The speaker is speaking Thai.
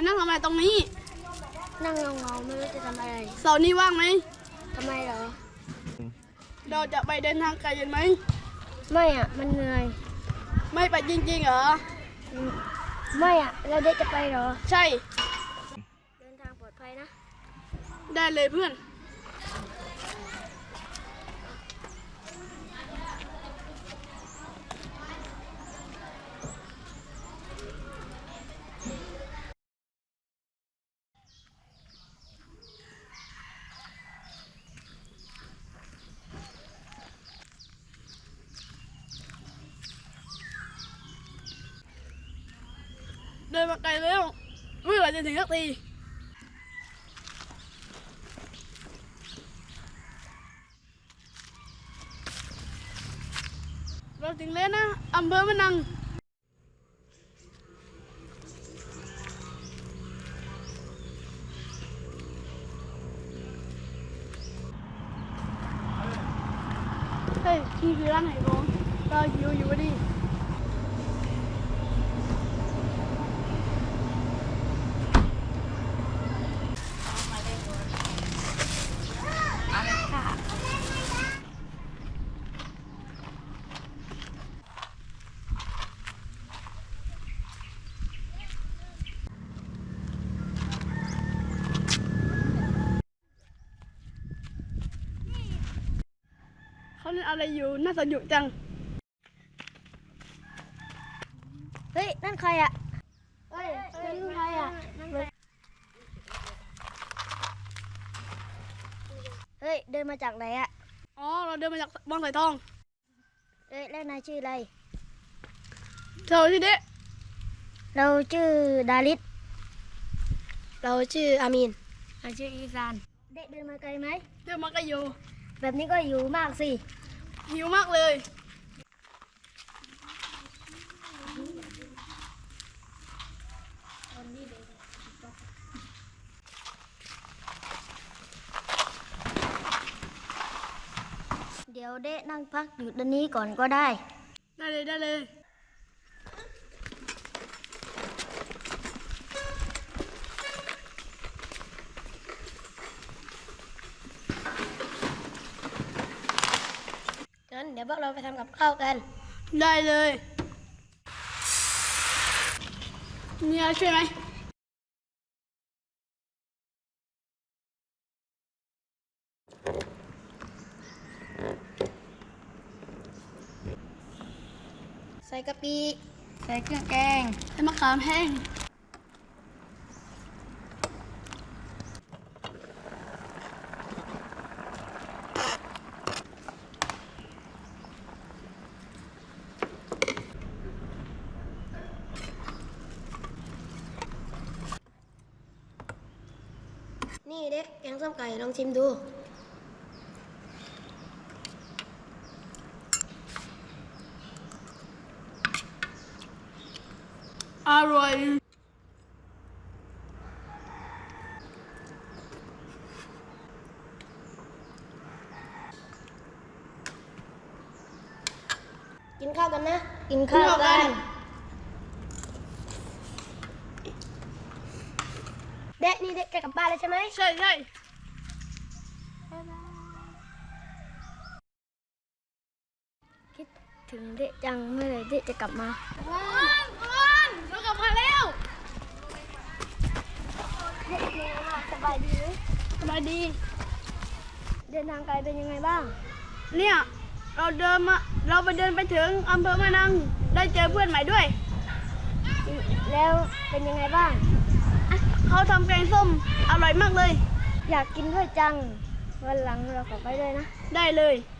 มานั่งทำอะไรตรงนี้นั่งเงาๆไม่รู้จะทำอะไรเสาร์นี้ว่างไหม ทำไมเหรอ เราจะไปเดินทางไกลกันไหม ไม่อะ มันเหนื่อย ไม่ไปจริงๆเหรออืมไม่อะ เราได้จะไปเหรอ ใช่ เดินทางปลอดภัยนะ ได้เลยเพื่อน ดินมาไกลแล้วเมื่อไหร่จะถึงสักทีเราถึงแล้วนะอำเภอมะนัง เฮ้ยนี่คือร้านไหนกงเราหิวอยู่ดี เขาเล่นอะไรอยู่น่าสนุกจัง เฮ้ย นั่นใครอะเฮ้ยนั่นใครอะ เฮ้ย เดินมาจากไหนอะ อ๋อ เราเดินมาจากบางสายทอง เฮ้ย แล้วนายชื่ออะไร เธอที่เด็เราชื่อดาริสเราชื่ออามีนเราชื่ออีซาน เด็กเดินมาไกลไหม เดินมาก็อยู่ แบบนี้ก็อยู่มากสิ หิวมากเลย เดี๋ยวเด็กนั่งพักอยู่ตรงนี้ก่อนก็ได้ ได้เลยได้เลย งั้นเดี๋ยว พวกเราไปทำกับข้าวกัน ได้เลยมีอะไรช่วยไหมใส่กะปิ ใส่เครื่องแกงให้มะขามแห้ง นี่เด็กแกงส้มไก่ลองชิมดู อร่อยกินข้าวกันนะ กินข้าวกัน เด็กนี่เด็กจะกลับบ้านแล้วใช่ไหมใช่ใช่คิดถึงเด็กจังเมื่อไหรเด็กจะกลับมาอ้วนอ้วนเรากลับมาแล้วเด็กเป็นไงบ้างสบายดีไหมสบายดี เดินทางไกลเป็นยังไงบ้าง เนี่ย เราเดินมา เราไปเดินไปถึงอำเภอมะนัง ได้เจอเพื่อนใหม่ด้วย แล้วเป็นยังไงบ้าง เขาทำแกงส้มอร่อยมากเลย อยากกินด้วยจัง วันหลังเราขอไปด้วยนะ ได้เลยเ